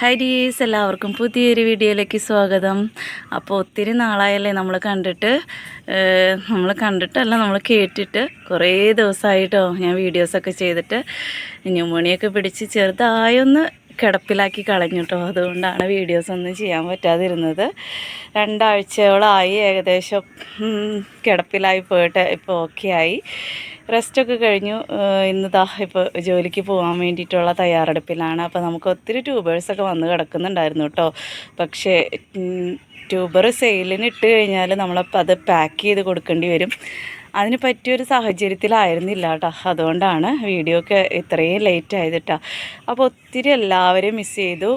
High ഡീസ് എല്ലാവർക്കും പുതിയൊരു വീഡിയോയിലേക്ക് സ്വാഗതം. അപ്പോൾ ഒത്തിരി നാളായല്ലേ നമ്മൾ കണ്ടിട്ട്. നമ്മൾ കണ്ടിട്ടല്ല നമ്മൾ കേട്ടിട്ട് കുറേ ദിവസമായിട്ടോ ഞാൻ വീഡിയോസൊക്കെ ചെയ്തിട്ട് ന്യൂമോണിയൊക്കെ പിടിച്ച് ചെറുതായൊന്ന് കിടപ്പിലാക്കി കളഞ്ഞു കേട്ടോ അതുകൊണ്ടാണ് വീഡിയോസ് ഒന്നും ചെയ്യാൻ പറ്റാതിരുന്നത്. രണ്ടാഴ്ചയോളമായി ഏകദേശം കിടപ്പിലായി പോയിട്ട് ഇപ്പോൾ ഓക്കെ ആയി റെസ്റ്റൊക്കെ കഴിഞ്ഞു. ഇന്ന് ദാ ഇപ്പോൾ ജോലിക്ക് പോകാൻ വേണ്ടിയിട്ടുള്ള തയ്യാറെടുപ്പിലാണ്. അപ്പോൾ നമുക്ക് ഒത്തിരി ട്യൂബേഴ്സൊക്കെ വന്ന് കിടക്കുന്നുണ്ടായിരുന്നു കേട്ടോ പക്ഷേ ട്യൂബർ സെയിലിന് ഇട്ട് കഴിഞ്ഞാൽ നമ്മളപ്പോൾ അത് പാക്ക് ചെയ്ത് കൊടുക്കേണ്ടി വരും. അതിന് പറ്റിയൊരു സാഹചര്യത്തിലായിരുന്നില്ല കേട്ടോ അതുകൊണ്ടാണ് വീഡിയോ ഒക്കെ ഇത്രയും ലേറ്റ് ആയത് കേട്ടോ അപ്പോൾ ഒത്തിരി എല്ലാവരെയും മിസ് ചെയ്തു.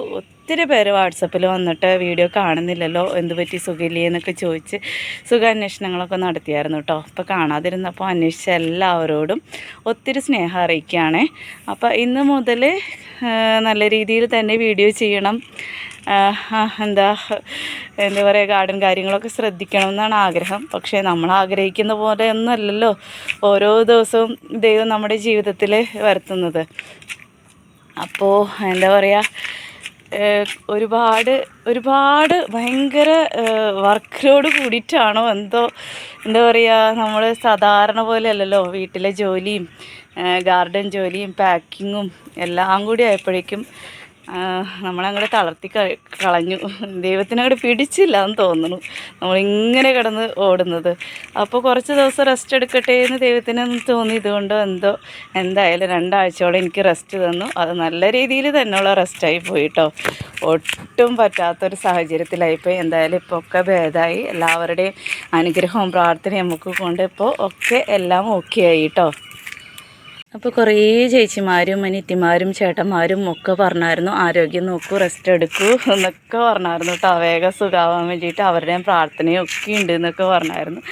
ഒത്തിരി പേര് വാട്സപ്പിൽ വന്നിട്ട് വീഡിയോ കാണുന്നില്ലല്ലോ എന്ത് പറ്റി സുഖമില്ലേ എന്നൊക്കെ ചോദിച്ച് സുഖാന്വേഷണങ്ങളൊക്കെ നടത്തിയായിരുന്നു കേട്ടോ അപ്പോൾ കാണാതിരുന്നപ്പോൾ അന്വേഷിച്ച എല്ലാവരോടും ഒത്തിരി സ്നേഹം അറിയിക്കുകയാണേ. അപ്പോൾ ഇന്ന് മുതൽ നല്ല രീതിയിൽ തന്നെ വീഡിയോ ചെയ്യണം. എന്താ എന്താ പറയുക ഗാർഡൻ കാര്യങ്ങളൊക്കെ ശ്രദ്ധിക്കണം എന്നാണ് ആഗ്രഹം. പക്ഷേ നമ്മൾ ആഗ്രഹിക്കുന്ന പോലെ ഒന്നുമല്ലല്ലോ ഓരോ ദിവസവും ദൈവം നമ്മുടെ ജീവിതത്തിൽ വരുത്തുന്നത്. അപ്പോൾ എന്താ പറയുക ഒരുപാട് ഒരുപാട് ഭയങ്കര വർക്ക് ലോഡ് കൂടിയിട്ടാണോ എന്തോ എന്താ പറയുക നമ്മൾ സാധാരണ പോലെ അല്ലല്ലോ വീട്ടിലെ ജോലിയും ഗാർഡൻ ജോലിയും പാക്കിങ്ങും എല്ലാം കൂടി ആയപ്പോഴേക്കും നമ്മളങ്ങോട്ട് തളർത്തി കളഞ്ഞു. ദൈവത്തിനങ്ങോട്ട് പിടിച്ചില്ല എന്ന് തോന്നുന്നു. നമ്മളിങ്ങനെ കിടന്ന് ഓടുന്നത്. അപ്പോൾ കുറച്ച് ദിവസം റെസ്റ്റ് എടുക്കട്ടെ എന്ന് ദൈവത്തിന് തോന്നി. ഇതുകൊണ്ടോ എന്തോ എന്തായാലും രണ്ടാഴ്ചയോളം എനിക്ക് റെസ്റ്റ് തന്നു. അത് നല്ല രീതിയിൽ തന്നെയുള്ള റെസ്റ്റായി പോയിട്ടോ. ഒട്ടും പറ്റാത്തൊരു സാഹചര്യത്തിലായിപ്പോയി എന്തായാലും ഇപ്പോൾ ഒക്കെ ഭേദമായി എല്ലാവരുടെയും അനുഗ്രഹവും പ്രാർത്ഥനയും നമുക്ക് കൊണ്ട് ഇപ്പോൾ ഒക്കെ എല്ലാം ഓക്കെ ആയി അപ്പോൾ കുറേ ചേച്ചിമാരും അനിയത്തിമാരും ചേട്ടന്മാരും ഒക്കെ പറഞ്ഞായിരുന്നു ആരോഗ്യം നോക്കൂ റെസ്റ്റ് എടുക്കൂ എന്നൊക്കെ പറഞ്ഞായിരുന്നു കേട്ടോ. വേഗം സുഖാവാൻ വേണ്ടിയിട്ട് അവരുടെയും പ്രാർത്ഥനയും ഒക്കെ ഉണ്ട് എന്നൊക്കെ പറഞ്ഞായിരുന്നു.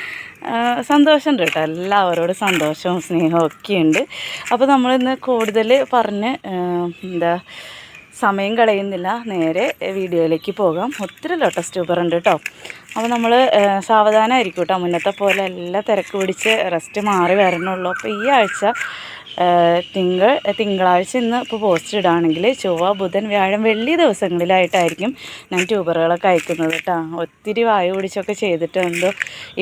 സന്തോഷമുണ്ട് കേട്ടോ. എല്ലാവരോടും സന്തോഷവും സ്നേഹവും ഒക്കെ ഉണ്ട്. അപ്പോൾ നമ്മളിന്ന് കൂടുതൽ പറഞ്ഞ് എന്താ സമയം കളയുന്നില്ല. നേരെ വീഡിയോയിലേക്ക് പോകാം. ഒത്തിരി ലോട്ടസ് ട്യൂബർ ഉണ്ട് കേട്ടോ. അപ്പോൾ നമ്മൾ സാവധാനമായിരിക്കും കേട്ടോ. മുന്നത്തെ പോലെ എല്ലാ തിരക്ക് പിടിച്ച് റെസ്റ്റ് മാറി വരണുള്ളൂ. അപ്പോൾ ഈ ആഴ്ച തിങ്കൾ തിങ്കളാഴ്ച ഇന്ന് ഇപ്പോൾ പോസ്റ്റ് ഇടുകയാണെങ്കിൽ ചൊവ്വ ബുധൻ വ്യാഴം വെള്ളി ദിവസങ്ങളിലായിട്ടായിരിക്കും ഞാൻ ട്യൂബറുകളൊക്കെ അയക്കുന്നത് കേട്ടോ ഒത്തിരി വായു പിടിച്ചൊക്കെ ചെയ്തിട്ട് എന്തോ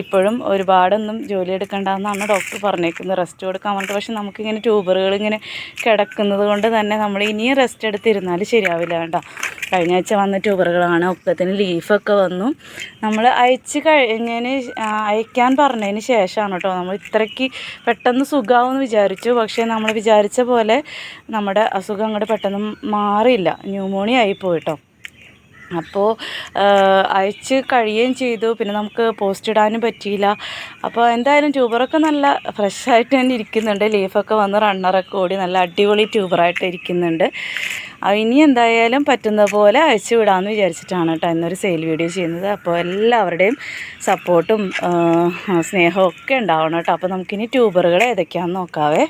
ഇപ്പോഴും ഒരുപാടൊന്നും ജോലി എടുക്കണ്ടെന്നാണ് ഡോക്ടർ പറഞ്ഞേക്കുന്നത്. റെസ്റ്റ് കൊടുക്കാൻ പറഞ്ഞിട്ട് പക്ഷെ നമുക്കിങ്ങനെ ട്യൂബറുകൾ ഇങ്ങനെ കിടക്കുന്നത് കൊണ്ട് തന്നെ നമ്മൾ ഇനിയും റെസ്റ്റ് എടുത്തിരുന്നാൽ ശരിയാവില്ല കേട്ടോ കഴിഞ്ഞ ആഴ്ച വന്ന ട്യൂബറുകളാണ്. ഒക്കത്തിന് ലീഫൊക്കെ വന്നു. നമ്മൾ അയച്ച് കഴിഞ്ഞതിന് അയക്കാൻ പറഞ്ഞതിന് ശേഷമാണ് കേട്ടോ നമ്മൾ ഇത്രയ്ക്ക് പെട്ടെന്ന് സുഖമാവുമെന്ന് വിചാരിച്ചു. പക്ഷേ നമ്മൾ വിചാരിച്ച പോലെ നമ്മുടെ അസുഖം അങ്ങോട്ട് പെട്ടെന്ന് മാറിയില്ല. ന്യൂമോണിയ ആയി കേട്ടോ അപ്പോൾ അയച്ച് കഴിയുകയും ചെയ്തു. പിന്നെ നമുക്ക് പോസ്റ്റ് ഇടാനും പറ്റിയില്ല. അപ്പോൾ എന്തായാലും ട്യൂബറൊക്കെ നല്ല ഫ്രഷായിട്ട് തന്നെ ഇരിക്കുന്നുണ്ട്. ലീഫൊക്കെ വന്ന് റണ്ണറൊക്കെ ഓടി നല്ല അടിപൊളി ട്യൂബറായിട്ട് ഇരിക്കുന്നുണ്ട്. ഇനി എന്തായാലും പറ്റുന്ന പോലെ അയച്ചു വിടാമെന്ന് വിചാരിച്ചിട്ടാണ് കേട്ടോ ഇന്നൊരു സെയിൽ വീഡിയോ ചെയ്യുന്നത്. അപ്പോൾ എല്ലാവരുടെയും സപ്പോർട്ടും സ്നേഹവും ഒക്കെ ഉണ്ടാവണം കേട്ടോ. അപ്പോൾ നമുക്കിനി ട്യൂബറുകൾ ഏതൊക്കെയാണെന്ന് നോക്കാവേ.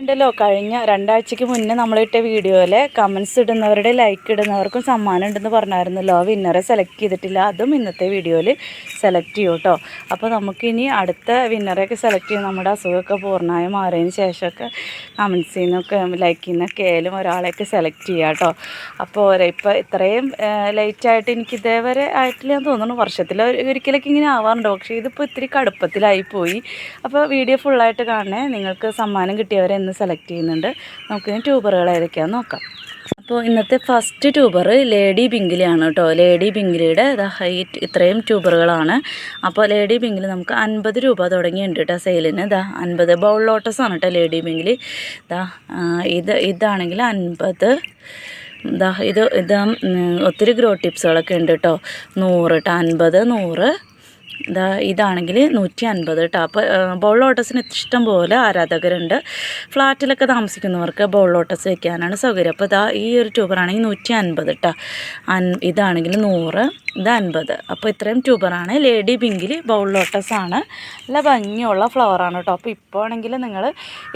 ഉണ്ടല്ലോ കഴിഞ്ഞ രണ്ടാഴ്ചക്ക് മുന്നേ നമ്മളിട്ട വീഡിയോയിൽ കമൻസ് ഇടുന്നവരുടെ ലൈക്ക് ഇടുന്നവർക്കും സമ്മാനം ഉണ്ടെന്ന് പറഞ്ഞായിരുന്നല്ലോ. വിന്നറെ സെലക്ട് ചെയ്തിട്ടില്ല. അതും ഇന്നത്തെ വീഡിയോയിൽ സെലക്ട് ചെയ്യും കേട്ടോ അപ്പോൾ നമുക്കിനി അടുത്ത വിന്നറെയൊക്കെ സെലക്ട് ചെയ്യും നമ്മുടെ അസുഖമൊക്കെ പൂർണമായി മാറിയതിന് ശേഷമൊക്കെ കമൻസിൽ നിന്നൊക്കെ ലൈക്കിൽ നിന്നൊക്കെ ആയാലും ഒരാളെയൊക്കെ സെലക്ട് ചെയ്യാം കേട്ടോ അപ്പോൾ ഇപ്പോൾ ഇത്രയും ലേറ്റായിട്ട് എനിക്ക് ഇതേവരെ ആയിട്ടില്ല എന്ന് തോന്നുന്നു. വർഷത്തിൽ ഒരിക്കലൊക്കെ ഇങ്ങനെ ആവാറുണ്ട്. പക്ഷേ ഇതിപ്പോൾ ഇത്തിരി കടുപ്പത്തിലായി പോയി. അപ്പോൾ വീഡിയോ ഫുള്ളായിട്ട് കാണണേ. നിങ്ങൾക്ക് സമ്മാനം കിട്ടിയവരെ ഇന്ന് സെലക്ട് ചെയ്യുന്നുണ്ട്. നമുക്കിനി ട്യൂബറുകൾ ഏതൊക്കെയാണെന്ന് നോക്കാം. അപ്പോൾ ഇന്നത്തെ ഫസ്റ്റ് ട്യൂബർ ലേഡി ബിങ്കിലിയാണ് കേട്ടോ. ലേഡി ദ ഹൈറ്റ് ഇത്രയും ട്യൂബറുകളാണ് അപ്പോൾ ലേഡി ബിങ്കിലി നമുക്ക് അൻപത് രൂപ തുടങ്ങിയുണ്ട് കേട്ടോ സെയിലിന് ദ അൻപത് ബൗൾ ലോട്ടസ് ആണ് കേട്ടോ ലേഡി ബിങ്കിലി ദ ഇത് ഇതാണെങ്കിൽ അൻപത് ഇത് ഇതാ ഒത്തിരി ഗ്രോ ടിപ്സുകളൊക്കെ ഉണ്ട് കേട്ടോ. നൂറ് കേട്ടോ അൻപത് നൂറ് ഇതാ ഇതാണെങ്കിൽ നൂറ്റി അൻപത് കേട്ടോ അപ്പോൾ ബോൾ ലോട്ടസിന് ഇഷ്ടം പോലെ ആരാധകരുണ്ട്. ഫ്ലാറ്റിലൊക്കെ താമസിക്കുന്നവർക്ക് ബോൾ ലോട്ടസ് വെക്കാനാണ് സൗകര്യം. അപ്പോൾ ഇതാ ഈ ഒരു ട്യൂബറാണെങ്കിൽ നൂറ്റി അൻപത് കേട്ടോ അൻ ഇതാണെങ്കിൽ നൂറ്. ഇത് അൻപത് അപ്പോൾ ഇത്രയും ട്യൂബറാണ്. Lady പിങ്കിൽ bowl ലോട്ടസാണ്. നല്ല ഭംഗിയുള്ള ഫ്ലവറാണ് കേട്ടോ അപ്പോൾ ഇപ്പോൾ ആണെങ്കിൽ നിങ്ങൾ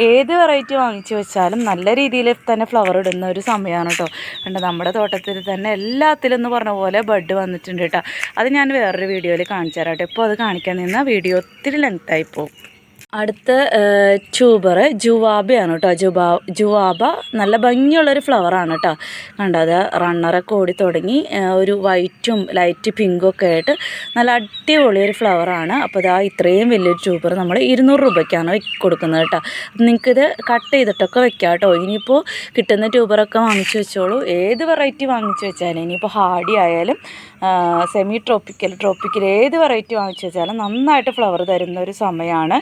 ഏത് വെറൈറ്റി വാങ്ങിച്ച് വെച്ചാലും നല്ല രീതിയിൽ തന്നെ ഫ്ലവർ ഇടുന്ന ഒരു സമയമാണ് കേട്ടോ കണ്ടോ നമ്മുടെ തോട്ടത്തിൽ തന്നെ എല്ലാത്തിലും എന്ന് പറഞ്ഞ പോലെ ബഡ് വന്നിട്ടുണ്ട് കേട്ടോ അത് ഞാൻ വേറൊരു വീഡിയോയിൽ കാണിച്ചു തരാം കേട്ടോ ഇപ്പോൾ അത് കാണിക്കാൻ നിന്നാൽ വീഡിയോ ഒത്തിരി ലെങ്ത്തായി പോകും. അടുത്ത ട്യൂബർ ജുവാബയാണ് കേട്ടോ. ജുബാ ജുവാബ നല്ല ഭംഗിയുള്ളൊരു ഫ്ലവറാണ് കേട്ടോ. കണ്ടത് റണ്ണറൊക്കെ ഓടി തുടങ്ങി ഒരു വൈറ്റും ലൈറ്റ് പിങ്കും ഒക്കെ ആയിട്ട് നല്ല അടിപൊളി ഒരു ഫ്ലവറാണ് അപ്പോൾ ഇതാ ഇത്രയും വലിയൊരു ട്യൂബർ നമ്മൾ ഇരുന്നൂറ് രൂപയ്ക്കാണ് കൊടുക്കുന്നത് കേട്ടോ. നിങ്ങൾക്കിത് കട്ട് ചെയ്തിട്ടൊക്കെ വെക്കാം കേട്ടോ. ഇനിയിപ്പോൾ കിട്ടുന്ന ട്യൂബറൊക്കെ വാങ്ങിച്ചു വെച്ചോളൂ. ഏത് വെറൈറ്റി വാങ്ങിച്ചു വെച്ചാലും ഇനിയിപ്പോൾ ഹാർഡി ആയാലും സെമി ട്രോപ്പിക്കൽ ട്രോപ്പിക്കൽ ഏത് വെറൈറ്റി വാങ്ങിച്ചു വെച്ചാലും നന്നായിട്ട് ഫ്ലവർ തരുന്ന ഒരു സമയമാണ്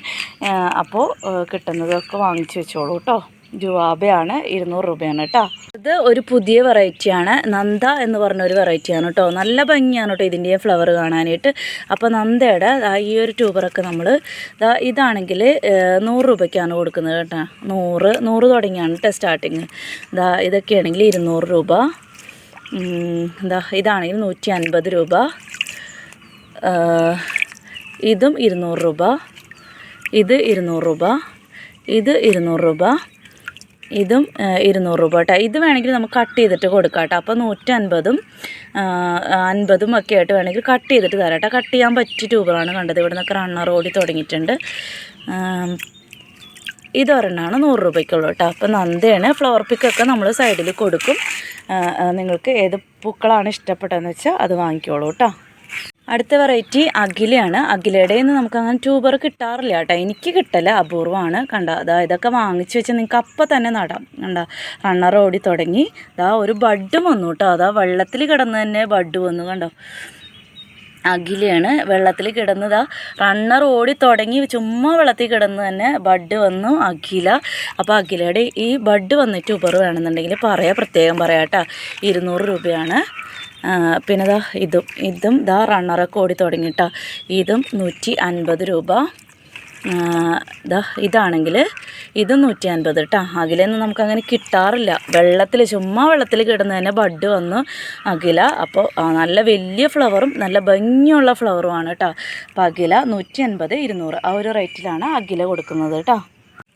അപ്പോൾ കിട്ടുന്നതൊക്കെ വാങ്ങിച്ചു വെച്ചോളൂ കേട്ടോ ജുവാബയാണ് ഇരുന്നൂറ് രൂപയാണ് കേട്ടോ ഇത് ഒരു പുതിയ വെറൈറ്റിയാണ് നന്ദ എന്ന് പറഞ്ഞ ഒരു വെറൈറ്റിയാണ് കേട്ടോ നല്ല ഭംഗിയാണ് കേട്ടോ ഇതിന്റെ ഫ്ലവർ കാണാനായിട്ട്. അപ്പോൾ നന്ദയുടെ ഈ ഒരു ട്യൂബറൊക്കെ നമ്മൾ ഇതാണെങ്കിൽ നൂറ് രൂപയ്ക്കാണ് കൊടുക്കുന്നത് കേട്ടോ. നൂറ് നൂറ് തുടങ്ങിയാണ് കേട്ടോ സ്റ്റാർട്ടിങ് ഇതൊക്കെയാണെങ്കിൽ ഇരുന്നൂറ് രൂപ. എന്താ ഇതാണെങ്കിൽ നൂറ്റി അൻപത് രൂപ ഇതും ഇരുന്നൂറ് രൂപ. ഇത് ഇരുന്നൂറ് രൂപ. ഇത് ഇരുന്നൂറ് രൂപ. ഇതും ഇരുന്നൂറ് രൂപ കേട്ടോ. ഇത് വേണമെങ്കിൽ നമുക്ക് കട്ട് ചെയ്തിട്ട് കൊടുക്കാം കേട്ടോ. അപ്പോൾ നൂറ്റൻപതും അൻപതും അൻപതും ഒക്കെ ആയിട്ട് വേണമെങ്കിൽ കട്ട് ചെയ്തിട്ട് തരാം കേട്ടോ. കട്ട് ചെയ്യാൻ പറ്റിയ ട്യൂബറാണ് കണ്ടത്. ഇവിടെ നിന്നൊക്കെ റണ്ണർ ഓടി തുടങ്ങിയിട്ടുണ്ട്. ഇതൊരെണ്ണമാണ് നൂറ് രൂപയ്ക്കുള്ളൂ കേട്ടോ. അപ്പോൾ നന്ദയാണ്. ഫ്ലവർ പിക്കൊക്കെ നമ്മൾ സൈഡിൽ കൊടുക്കും. നിങ്ങൾക്ക് ഏത് പൂക്കളാണ് ഇഷ്ടപ്പെട്ടതെന്ന് വെച്ചാൽ അത് വാങ്ങിക്കോളൂ കേട്ടോ. അടുത്ത വെറൈറ്റി അഖിലയാണ്. അഖിലയുടെ നിന്ന് നമുക്ക് അങ്ങനെ ട്യൂബർ കിട്ടാറില്ല കേട്ടോ. എനിക്ക് കിട്ടല അപൂർവമാണ്. കണ്ട? അതാ ഇതൊക്കെ വാങ്ങിച്ചു വെച്ചാൽ നിങ്ങൾക്ക് അപ്പം തന്നെ നടാം. കണ്ട? റണ്ണർ ഓടി തുടങ്ങി. അതാ ഒരു ബഡ് വന്നു കേട്ടോ. അതാ വെള്ളത്തിൽ കിടന്ന് തന്നെ ബഡ് വന്നു കണ്ടോ? അഖിലയാണ് വെള്ളത്തിൽ കിടന്നതാ. റണ്ണർ ഓടി തുടങ്ങി ചുമ്മാ വെള്ളത്തിൽ കിടന്ന് തന്നെ ബഡ് വന്നു അഖില. അപ്പോൾ അഖിലയുടെ ഈ ബഡ് വന്നിട്ട് ഉബർ വേണമെന്നുണ്ടെങ്കിൽ പറയാം പ്രത്യേകം പറയാം കേട്ടോ. ഇരുന്നൂറ് രൂപയാണ്. പിന്നെ ഇതും ഇതും ദാ റണ്ണറൊക്കെ ഓടി തുടങ്ങിയിട്ടാ ഇതും നൂറ്റി അൻപത് രൂപ. ദാ ഇതാണെങ്കിൽ ഇത് നൂറ്റി അൻപത് കേട്ടോ അകിലൊന്നും നമുക്ക് അങ്ങനെ കിട്ടാറില്ല. വെള്ളത്തിൽ ചുമ്മാ വെള്ളത്തിൽ കിടന്ന് തന്നെ ബഡ് വന്ന് അകില അപ്പോൾ നല്ല വലിയ ഫ്ലവറും നല്ല ഭംഗിയുള്ള ഫ്ലവറുമാണ് കേട്ടോ അപ്പോൾ അകില നൂറ്റി അൻപത് ഇരുന്നൂറ് ആ ഒരു റേറ്റിലാണ് അകില കൊടുക്കുന്നത് കേട്ടോ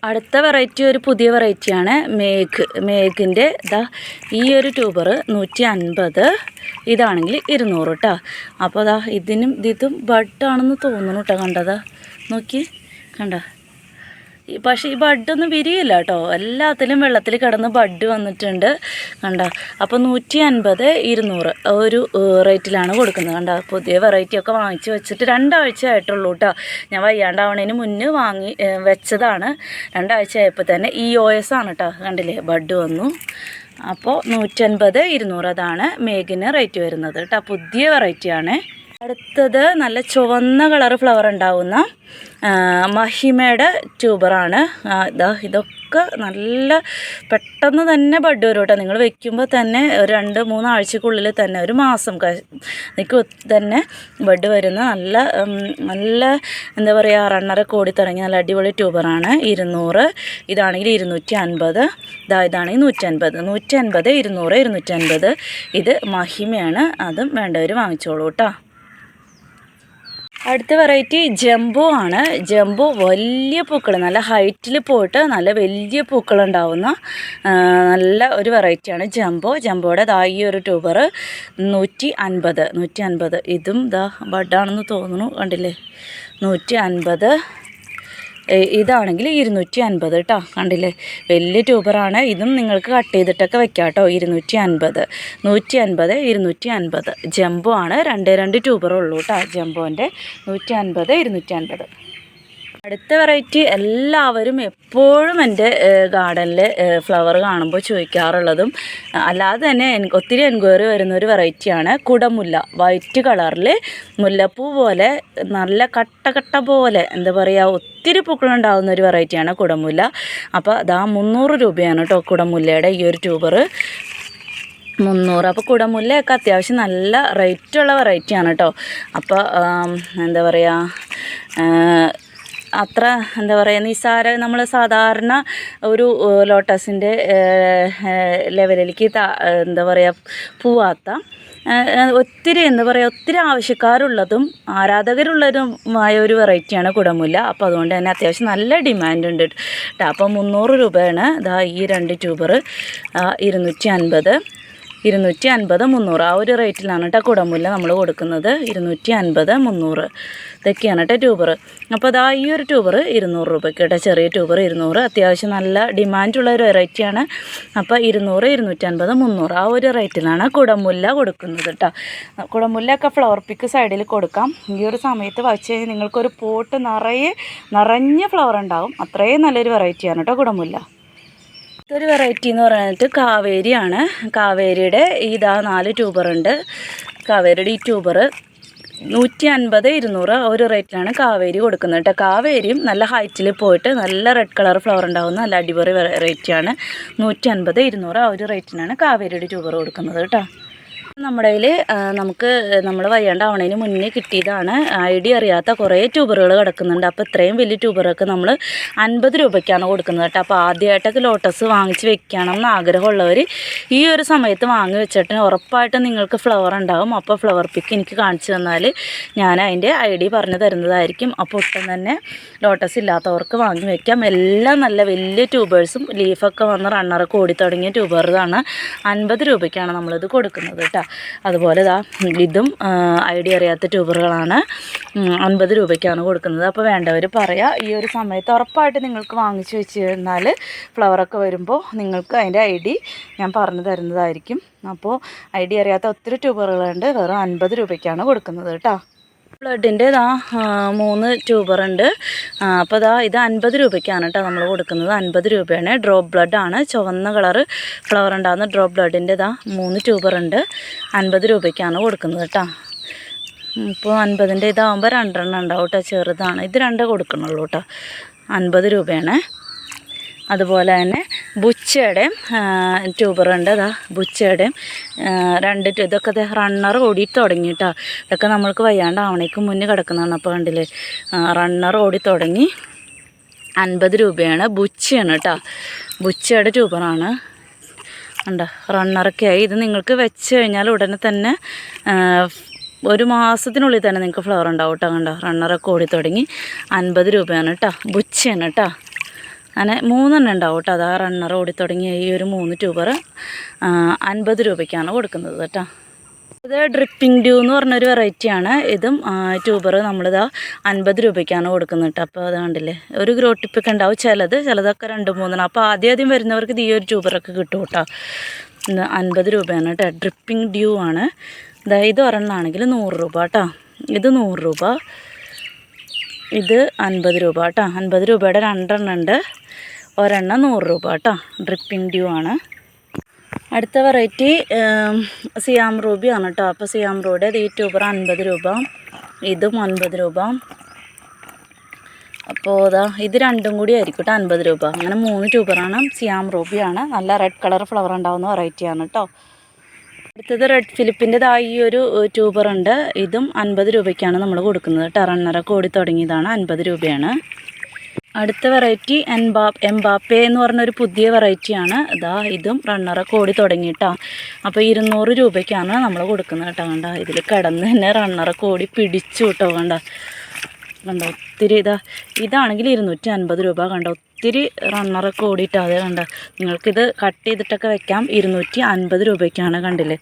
അടുത്ത വെറൈറ്റി ഒരു പുതിയ വെറൈറ്റിയാണ് മേഘ്. മേഘിന്റെ ഇതാ ഈ ഒരു ട്യൂബർ നൂറ്റി അൻപത് ഇതാണെങ്കിൽ ഇരുന്നൂറ് കേട്ടോ അപ്പോൾ അതാ ഇതിനും ഇതും ബഡ് ആണെന്ന് തോന്നുന്നു കേട്ടോ കണ്ടതാ. നോക്കി കണ്ട? ഈ പക്ഷേ ഈ ബഡൊന്നും വിരിയില്ല കേട്ടോ. എല്ലാത്തിലും വെള്ളത്തിൽ കിടന്ന് ബഡ് വന്നിട്ടുണ്ട്. കണ്ട? അപ്പോൾ നൂറ്റി അൻപത് ഇരുന്നൂറ് ഒരു റേറ്റിലാണ് കൊടുക്കുന്നത്. കണ്ട? പുതിയ വെറൈറ്റി ഒക്കെ വാങ്ങിച്ച് വെച്ചിട്ട് രണ്ടാഴ്ച ആയിട്ടുള്ളൂ കേട്ടോ. ഞാൻ വയ്യാണ്ടാവണേന് മുന്നേ വാങ്ങി വെച്ചതാണ്. രണ്ടാഴ്ച ആയപ്പോൾ തന്നെ ഇ ഒ എസ് ആണ് കേട്ടോ. കണ്ടില്ലേ? ബഡ് വന്നു. അപ്പോൾ നൂറ്റൻപത് ഇരുന്നൂറ് അതാണ് മേഗിന് റേറ്റ് വരുന്നത് കേട്ടോ. പുതിയ വെറൈറ്റിയാണ് അടുത്തത് നല്ല ചുവന്ന കളർ ഫ്ലവർ ഉണ്ടാവുന്ന മഹിമയുടെ ട്യൂബറാണ് ഇതാ ഇതൊക്കെ നല്ല പെട്ടെന്ന് തന്നെ ബഡ് വരും കേട്ടോ നിങ്ങൾ വെക്കുമ്പോൾ തന്നെ ഒരു രണ്ട് മൂന്നാഴ്ചക്കുള്ളിൽ തന്നെ ഒരു മാസം നിൽക്കും തന്നെ ബഡ് വരുന്ന നല്ല നല്ല എന്താ പറയുക റണ്ണറെ കോടി തുടങ്ങി നല്ല അടിപൊളി ട്യൂബറാണ് ഇരുന്നൂറ് ഇതാണെങ്കിൽ ഇരുന്നൂറ്റി അൻപത് ഇതാ ഇതാണെങ്കിൽ നൂറ്റി അൻപത് നൂറ്റി അൻപത് ഇരുന്നൂറ് ഇരുന്നൂറ്റി അൻപത് ഇത് മഹിമയാണ്. അതും വേണ്ടവർ വാങ്ങിച്ചോളൂ കേട്ടോ അടുത്ത വെറൈറ്റി ജംബോ ആണ്. ജംബോ വലിയ പൂക്കൾ നല്ല ഹൈറ്റിൽ പോയിട്ട് നല്ല വലിയ പൂക്കൾ ഉണ്ടാവുന്ന നല്ല ഒരു വെറൈറ്റിയാണ് ജംബോ. ജംബോയുടെ ദാ ഈ ഒരു ട്യൂബർ നൂറ്റി അൻപത് നൂറ്റി അൻപത് ഇതും ദാ ബഡാണെന്ന് തോന്നുന്നു കണ്ടില്ലേ? നൂറ്റി അൻപത് ഇതാണെങ്കിൽ ഇരുന്നൂറ്റി അൻപത് കേട്ടോ കണ്ടില്ലേ? വലിയ ട്യൂബറാണ്. ഇതും നിങ്ങൾക്ക് കട്ട് ചെയ്തിട്ടൊക്കെ വെക്കാം കേട്ടോ ഇരുന്നൂറ്റി അൻപത് നൂറ്റി അൻപത് ഇരുന്നൂറ്റി അൻപത് ജംബോ ആണ്. രണ്ട് രണ്ട് ട്യൂബറേ ഉള്ളൂ കേട്ടോ ജംബോന്റെ നൂറ്റി അൻപത് ഇരുന്നൂറ്റി അൻപത് അടുത്ത വെറൈറ്റി എല്ലാവരും എപ്പോഴും എന്റെ ഗാർഡനിൽ ഫ്ലവർ കാണുമ്പോൾ ചോദിക്കാറുള്ളതും അല്ലാതെ തന്നെ ഒത്തിരി എൻക്വയറി വരുന്ന ഒരു വെറൈറ്റിയാണ് കുടമുല്ല. വൈറ്റ് കളറിൽ മുല്ലപ്പൂ പോലെ നല്ല കട്ട കട്ട പോലെ എന്താ പറയുക ഒത്തിരി പൂക്കളുണ്ടാകുന്ന ഒരു വെറൈറ്റിയാണ് കുടമുല്ല. അപ്പോൾ അതാ മുന്നൂറ് രൂപയാണ് കേട്ടോ കുടമുല്ലയുടെ ഈ ഒരു ട്യൂബർ മുന്നൂറ്. അപ്പോൾ കുടമുല്ലയൊക്കെ അത്യാവശ്യം നല്ല റേറ്റുള്ള വെറൈറ്റിയാണ് കേട്ടോ അപ്പോൾ എന്താ പറയുക അത്ര എന്താ പറയുക നിസ്സാര നമ്മൾ സാധാരണ ഒരു ലോട്ടസിന്റെ ലെവലിലേക്ക് എന്താ പറയുക പോവാത്ത ഒത്തിരി എന്താ പറയുക ഒത്തിരി ആവശ്യക്കാരുള്ളതും ആരാധകരുള്ളതുമായ ഒരു വെറൈറ്റിയാണ് കുടമുല്ല. അപ്പോൾ അതുകൊണ്ട് തന്നെ അത്യാവശ്യം നല്ല ഡിമാൻഡ് ഉണ്ട് കേട്ടോ അപ്പോൾ മുന്നൂറ് രൂപയാണ് ഇതാ ഈ രണ്ട് ട്യൂബർ ഇരുന്നൂറ്റി അൻപത്. ഇരുന്നൂറ്റി അൻപത് മുന്നൂറ്. ആ ഒരു റേറ്റിലാണ് കേട്ടോ കുടമുല്ല നമ്മൾ കൊടുക്കുന്നത്. ഇരുന്നൂറ്റി അൻപത് മുന്നൂറ്. ഇതൊക്കെയാണ് കേട്ടോ ട്യൂബർ അപ്പോൾ അതാ ഈ ഒരു ട്യൂബർ ഇരുന്നൂറ് രൂപയ്ക്ക് കേട്ടോ ചെറിയ ട്യൂബർ ഇരുന്നൂറ്. അത്യാവശ്യം നല്ല ഡിമാൻഡുള്ള ഒരു വെറൈറ്റിയാണ്. അപ്പോൾ ഇരുന്നൂറ് ഇരുന്നൂറ്റൻപത് മുന്നൂറ്. ആ ഒരു റേറ്റിലാണ് കുടമുല്ല കൊടുക്കുന്നത് കേട്ടോ കുടമുല്ലൊക്കെ ഫ്ലവർ പിക്ക് സൈഡിൽ കൊടുക്കാം. ഈ ഒരു സമയത്ത് വച്ച് കഴിഞ്ഞാൽ നിങ്ങൾക്കൊരു പോട്ട് നിറയെ നിറഞ്ഞ ഫ്ലവർ ഉണ്ടാവും. അത്രയും നല്ലൊരു വെറൈറ്റിയാണ് കേട്ടോ കുടമുല്ല ഇതൊരു വെറൈറ്റി എന്ന് പറഞ്ഞിട്ട് കാവേരിയാണ്. കാവേരിയുടെ ഇതാ നാല് ട്യൂബറുണ്ട് കാവേരിയുടെ ഈ ട്യൂബർ നൂറ്റി അൻപത് ഇരുന്നൂറ് ഒരു റേറ്റിലാണ് കാവേരി കൊടുക്കുന്നത് കേട്ടോ. കാവേരിയും നല്ല ഹൈറ്റിൽ പോയിട്ട് നല്ല റെഡ് കളർ ഫ്ലവർ ഉണ്ടാകുന്ന നല്ല അടിപൊളി വെറൈറ്റിയാണ് നൂറ്റി അൻപത് ഇരുന്നൂറ് ആ ഒരു റേറ്റിനാണ് കാവേരിയുടെ ട്യൂബർ കൊടുക്കുന്നത് കേട്ടോ. നമ്മുടെ കയ്യിൽ നമുക്ക് നമ്മൾ വയ്യാണ്ടാവണതിന് മുന്നേ കിട്ടിയതാണ്. ഐ ഡി അറിയാത്ത കുറേ ട്യൂബറുകൾ കിടക്കുന്നുണ്ട്. അപ്പോൾ ഇത്രയും വലിയ ട്യൂബറൊക്കെ നമ്മൾ അൻപത് രൂപയ്ക്കാണ് കൊടുക്കുന്നത് കേട്ടോ. അപ്പോൾ ആദ്യമായിട്ടൊക്കെ ലോട്ടസ് വാങ്ങിച്ച് വെക്കണം എന്ന് ആഗ്രഹമുള്ളവർ ഈ ഒരു സമയത്ത് വാങ്ങി വെച്ചിട്ട് ഉറപ്പായിട്ടും നിങ്ങൾക്ക് ഫ്ലവർ ഉണ്ടാകും അപ്പോൾ ഫ്ലവർ പിക്ക് എനിക്ക് കാണിച്ചു തന്നാൽ ഞാൻ അതിന്റെ ഐ ഡി പറഞ്ഞു തരുന്നതായിരിക്കും. അപ്പോൾ ഒട്ടും തന്നെ ലോട്ടസ് ഇല്ലാത്തവർക്ക് വാങ്ങി വെക്കാം. എല്ലാം നല്ല വലിയ ട്യൂബേഴ്സും ലീഫൊക്കെ വന്ന് റണ്ണറൊക്കെ ഓടി തുടങ്ങിയ ട്യൂബറുകളാണ് അൻപത് രൂപയ്ക്കാണ് നമ്മളിത് കൊടുക്കുന്നത് കേട്ടോ. അതുപോലെ ഇതാ ഇതും ഐ ഡി അറിയാത്ത ട്യൂബറുകളാണ്. അൻപത് രൂപയ്ക്കാണ് കൊടുക്കുന്നത്. അപ്പോൾ വേണ്ടവർ പറയാം ഈ ഒരു സമയത്ത് ഉറപ്പായിട്ട് നിങ്ങൾക്ക് വാങ്ങിച്ചു വെച്ച് കഴിഞ്ഞാൽ ഫ്ലവറൊക്കെ വരുമ്പോൾ നിങ്ങൾക്ക് അതിന്റെ ഐ ഡി ഞാൻ പറഞ്ഞു തരുന്നതായിരിക്കും. അപ്പോൾ ഐ ഡി അറിയാത്ത ഒത്തിരി ട്യൂബറുകളുണ്ട്. വെറും അൻപത് രൂപയ്ക്കാണ് കൊടുക്കുന്നത് കേട്ടോ. ബ്ലഡിന്റെ ഇതാ മൂന്ന് ട്യൂബറുണ്ട്. അപ്പോൾ ഇതാ ഇത് അൻപത് രൂപയ്ക്കാണ് കേട്ടോ നമ്മൾ കൊടുക്കുന്നത്. അൻപത് രൂപയാണ്. ഡ്രോപ്പ് ബ്ലഡാണ് ചുവന്ന കളറ് ഫ്ലവർ ഉണ്ടാകുന്ന ഡ്രോപ്പ് ബ്ലഡിന്റെ ഇതാ മൂന്ന് ട്യൂബറുണ്ട്. അൻപത് രൂപയ്ക്കാണ് കൊടുക്കുന്നത് കേട്ടോ. ഇപ്പോൾ അൻപതിന്റെ ഇതാകുമ്പോൾ രണ്ടെണ്ണം ഉണ്ടാവും കേട്ടോ ചെറുതാണ്. ഇത് രണ്ടേ കൊടുക്കണുള്ളൂ കേട്ടോ. അൻപത് രൂപയാണ്. അതുപോലെ തന്നെ ബുച്ചയുടെയും ട്യൂബറുണ്ട്. അതാ ബുച്ചയുടെയും രണ്ട് ഇതൊക്കെ റണ്ണർ ഓടി തുടങ്ങി കേട്ടോ ഇതൊക്കെ നമ്മൾക്ക് വയ്യാണ്ടാവണേക്ക് മുന്നേ കിടക്കുന്നതാണ്. അപ്പോൾ കണ്ടില്ലേ? റണ്ണർ ഓടി തുടങ്ങി. അൻപത് രൂപയാണ്. ബുച്ചയാണ് കേട്ടോ ബുച്ചയുടെ ട്യൂബറാണ്. ഉണ്ടോ റണ്ണറൊക്കെ ആയി. ഇത് നിങ്ങൾക്ക് വെച്ച് കഴിഞ്ഞാൽ ഉടനെ തന്നെ ഒരു മാസത്തിനുള്ളിൽ തന്നെ നിങ്ങൾക്ക് ഫ്ലവർ ഉണ്ടാവും കേട്ടോ കണ്ടോ? റണ്ണറൊക്കെ ഓടി തുടങ്ങി. അൻപത് രൂപയാണ് കേട്ടോ ബുച്ചയാണ് കേട്ടോ അങ്ങനെ മൂന്നെണ്ണം ഉണ്ടാവും കേട്ടോ. അതാ റണ്ണർ ഓടിത്തുടങ്ങിയ ഈ ഒരു മൂന്ന് ട്യൂബർ അൻപത് രൂപയ്ക്കാണ് കൊടുക്കുന്നത് കേട്ടോ. ഇത് ഡ്രിപ്പിംഗ് ഡ്യൂ എന്ന് പറഞ്ഞൊരു വെറൈറ്റിയാണ് ഇതും ട്യൂബർ നമ്മളിതാ അൻപത് രൂപയ്ക്കാണ് കൊടുക്കുന്നത് കേട്ടോ. അപ്പോൾ അത് കണ്ടില്ലേ? ഒരു ഗ്രോ ടിപ്പൊക്കെ ഉണ്ടാവും. ചിലത് ചിലതൊക്കെ രണ്ട് മൂന്നെണ്ണം. അപ്പോൾ ആദ്യം ആദ്യം വരുന്നവർക്ക് ഈ ഒരു ട്യൂബറൊക്കെ കിട്ടും കേട്ടോ. അൻപത് രൂപയാണ് കേട്ടോ. ഡ്രിപ്പിംഗ് ഡ്യൂ ആണ്. ഇതാ ഇത് ഒരെണ്ണമാണെങ്കിൽ നൂറ് രൂപ കേട്ടോ. ഇത് നൂറ് രൂപ. ഇത് അൻപത് രൂപ കേട്ടോ. അൻപത് രൂപയുടെ രണ്ടെണ്ണം ഉണ്ട്. ഒരെണ്ണം നൂറ് രൂപ കേട്ടോ. ഡ്രിപ്പിംഗ് ഡ്യൂ ആണ്. അടുത്ത വെറൈറ്റി സിയാം റൂബിയാണ് കേട്ടോ. അപ്പോൾ സിയാം റൂബിയുടെ ഈ ട്യൂബർ അൻപത് രൂപ. ഇതും അൻപത് രൂപ. അപ്പോൾ ഇതാ ഇത് രണ്ടും കൂടി ആയിരിക്കും കേട്ടോ അൻപത് രൂപ. അങ്ങനെ മൂന്ന് ട്യൂബറാണ് സിയാം റൂബിയാണ് നല്ല റെഡ് കളർ ഫ്ലവർ ഉണ്ടാകുന്ന വെറൈറ്റിയാണ് കേട്ടോ. അടുത്തത് റെഡ് ഫിലിപ്പിന്റെതാ ഈ ഒരു ട്യൂബറുണ്ട് ഇതും അൻപത് രൂപയ്ക്കാണ് നമ്മൾ കൊടുക്കുന്നത് ടെറണ്ണറൊക്കെ റണ്ണറൊക്കെ ഓടി തുടങ്ങിയതാണ്. അൻപത് രൂപയാണ്. അടുത്ത വെറൈറ്റി എൻബാ എംബാപ്പെ എന്ന് പറഞ്ഞൊരു പുതിയ വെറൈറ്റിയാണ് ഇതാ ഇതും റണ്ണറൊക്കെ ഓടി തുടങ്ങിയിട്ടാ. അപ്പോൾ ഇരുന്നൂറ് രൂപയ്ക്കാണ് നമ്മൾ കൊടുക്കുന്നത് കേട്ടോ കണ്ട. ഇതിൽ കിടന്ന് തന്നെ റണ്ണറൊക്കെ കോടി പിടിച്ചു കേട്ടോ കണ്ട. കണ്ട ഒത്തിരി ഇതാ. ഇതാണെങ്കിൽ ഇരുന്നൂറ്റി അൻപത് രൂപ കണ്ട. ഒത്തിരി റണ്ണറൊക്കെ ഓടിയിട്ട്. അതേ കണ്ട. നിങ്ങൾക്കിത് കട്ട് ചെയ്തിട്ടൊക്കെ വെക്കാം. ഇരുന്നൂറ്റി അൻപത് രൂപയ്ക്കാണ് കണ്ടില്ലേ.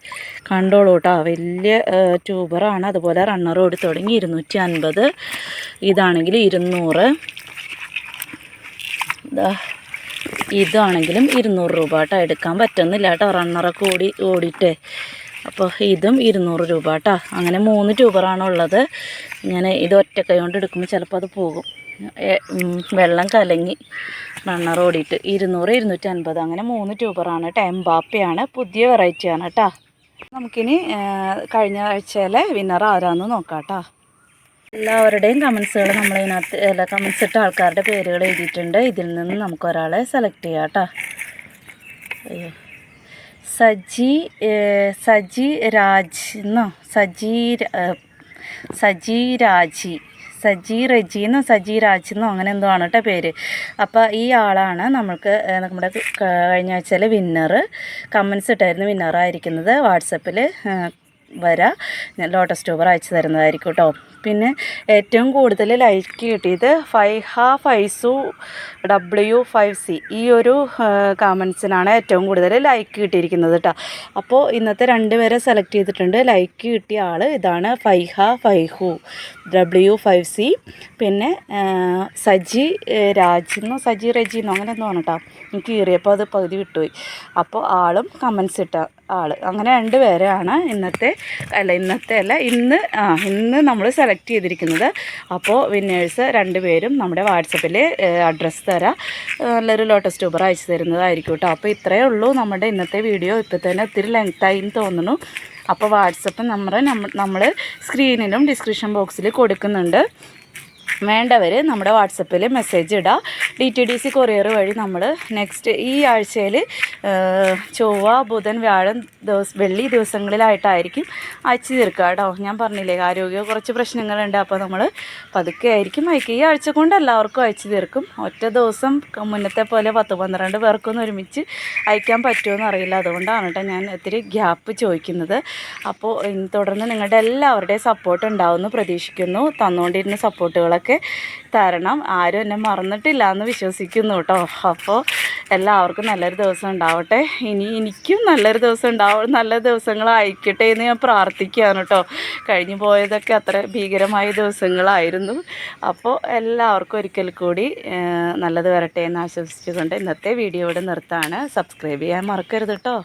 കണ്ടോളൂ കേട്ടോ. വലിയ ട്യൂബറാണ് അതുപോലെ റണ്ണർ ഓടി തുടങ്ങി ഇരുന്നൂറ്റി അൻപത് ഇതാണെങ്കിൽ ഇരുന്നൂറ്. ഇതാ ഇതാണെങ്കിലും ഇരുന്നൂറ് രൂപ കേട്ടോ. എടുക്കാൻ പറ്റുന്നില്ല കേട്ടോ. റണ്ണറൊക്കെ ഓടി ഓടിയിട്ട്. അപ്പോൾ ഇതും ഇരുന്നൂറ് രൂപ കേട്ടോ. അങ്ങനെ മൂന്ന് ട്യൂബറാണുള്ളത് ഞാൻ ഇത് ഒറ്റക്കൈ കൊണ്ട് എടുക്കുമ്പോൾ ചിലപ്പോൾ അത് പോകും. വെള്ളം കലങ്ങി റണ്ണർ ഓടിയിട്ട്. ഇരുന്നൂറ് ഇരുന്നൂറ്റി അൻപത് അങ്ങനെ മൂന്ന് ട്യൂബറാണ് കേട്ടോ. എംബാപ്പയാണ്. പുതിയ വെറൈറ്റിയാണ് കേട്ടോ. നമുക്കിനി കഴിഞ്ഞ ആഴ്ചയിലെ വിന്നർ ആരാന്ന് നോക്കാം കേട്ടോ. എല്ലാവരുടെയും കമൻസുകൾ നമ്മളതിനകത്ത് അല്ല കമൻസ് ഇട്ട ആൾക്കാരുടെ പേരുകൾ എഴുതിയിട്ടുണ്ട്. ഇതിൽ നിന്ന് നമുക്ക് ഒരാളെ സെലക്ട് ചെയ്യാം കേട്ടോ സജി സജി രാജ് എന്നോ? സജി സജി രാജി. സജി റജി എന്നോ? സജി രാജ് എന്നോ? അങ്ങനെ എന്തോ ആണ് കേട്ടോ പേര്. അപ്പോൾ ഈ ആളാണ് നമ്മൾക്ക് നമ്മുടെ കഴിഞ്ഞ ആഴ്ചയിലെ വിന്നർ കമൻസ് ഇട്ടായിരുന്നു വിന്നറായിരിക്കുന്നത് വാട്സപ്പിൽ വരാം. ലോട്ടസ് ട്യൂബർ അയച്ചു തരുന്നതായിരിക്കും കേട്ടോ പിന്നെ ഏറ്റവും കൂടുതൽ ലൈക്ക് കിട്ടിയത് Faiha Faisu W five C ഈ ഒരു കമൻസിനാണ് ഏറ്റവും കൂടുതൽ ലൈക്ക് കിട്ടിയിരിക്കുന്നത് കേട്ടോ അപ്പോൾ ഇന്നത്തെ രണ്ട് പേരെ സെലക്ട് ചെയ്തിട്ടുണ്ട്. ലൈക്ക് കിട്ടിയ ആൾ ഇതാണ് ഫൈഹ ഫൈഹു ഡബ്ല്യു ഫൈവ് സി പിന്നെ സജി രാജെന്നോ സജി റജിന്നോ അങ്ങനെ എന്തോ ആണ് കേട്ടോ എനിക്ക് കീറിയപ്പോൾ അത് പകുതി വിട്ടുപോയി. അപ്പോൾ ആളും കമൻസ് ഇട്ട ആൾ അങ്ങനെ രണ്ട് പേരെയാണ് ഇന്നത്തെ അല്ല ഇന്നത്തെ അല്ല ഇന്ന് ആ ഇന്ന് നമ്മൾ സെലക്ട് ചെയ്തിരിക്കുന്നത്. അപ്പോൾ വിന്നേഴ്സ് രണ്ട് പേരും നമ്മുടെ വാട്സപ്പിൽ അഡ്രസ്സ് തരാം. നല്ലൊരു ലോട്ടസ് ട്യൂബർ അയച്ചു തരുന്നതായിരിക്കും കേട്ടോ അപ്പോൾ ഇത്രയേ ഉള്ളൂ നമ്മുടെ ഇന്നത്തെ വീഡിയോ ഇപ്പോൾ തന്നെ ഒത്തിരി ലെങ്ത്തായി തോന്നുന്നു. അപ്പോൾ വാട്സപ്പ് നമ്പർ നമ്മൾ സ്ക്രീനിലും ഡിസ്ക്രിപ്ഷൻ ബോക്സിൽ കൊടുക്കുന്നുണ്ട്. വേണ്ടവർ നമ്മുടെ വാട്സപ്പിൽ മെസ്സേജ് ഇടുക D T D C courier വഴി നമ്മൾ നെക്സ്റ്റ് ഈ ആഴ്ചയിൽ ചൊവ്വ ബുധൻ വ്യാഴം ദിവസം വെള്ളി ദിവസങ്ങളിലായിട്ടായിരിക്കും അയച്ചു തീർക്കുക കേട്ടോ ഞാൻ പറഞ്ഞില്ലേ ആരോഗ്യ കുറച്ച് പ്രശ്നങ്ങളുണ്ട് അപ്പോൾ നമ്മൾ പതുക്കെ ആയിരിക്കും അയക്കുക ഈ ആഴ്ച കൊണ്ട് എല്ലാവർക്കും അയച്ചു തീർക്കും. ഒറ്റ ദിവസം മുന്നത്തെ പോലെ പത്ത് പന്ത്രണ്ട് പേർക്കൊന്നും ഒരുമിച്ച് അയക്കാൻ പറ്റുമോ അറിയില്ല. അതുകൊണ്ടാണ് കേട്ടോ ഞാൻ ഒത്തിരി ഗ്യാപ്പ് ചോദിക്കുന്നത്. അപ്പോൾ തുടർന്ന് നിങ്ങളുടെ എല്ലാവരുടെയും സപ്പോർട്ട് ഉണ്ടാവുമെന്ന് പ്രതീക്ഷിക്കുന്നു. തന്നുകൊണ്ടിരുന്ന സപ്പോർട്ടുകളൊക്കെ തരണം. ആരും എന്നെ മറന്നിട്ടില്ല എന്ന് വിശ്വസിക്കുന്നു കേട്ടോ. അപ്പോൾ എല്ലാവർക്കും നല്ലൊരു ദിവസം ഉണ്ടാവട്ടെ. ഇനി എനിക്കും നല്ലൊരു ദിവസം ഉണ്ടാവും നല്ല ദിവസങ്ങൾ അയക്കട്ടെ എന്ന് ഞാൻ പ്രാർത്ഥിക്കുകയാണ് കേട്ടോ. കഴിഞ്ഞു പോയതൊക്കെ അത്ര ഭീകരമായ ദിവസങ്ങളായിരുന്നു. അപ്പോൾ എല്ലാവർക്കും ഒരിക്കൽ കൂടി നല്ലത് വരട്ടെ എന്ന് ആശംസിച്ചുകൊണ്ട് ഇന്നത്തെ വീഡിയോ ഇവിടെ നിർത്താണ്. സബ്സ്ക്രൈബ് ചെയ്യാൻ മറക്കരുത് കേട്ടോ.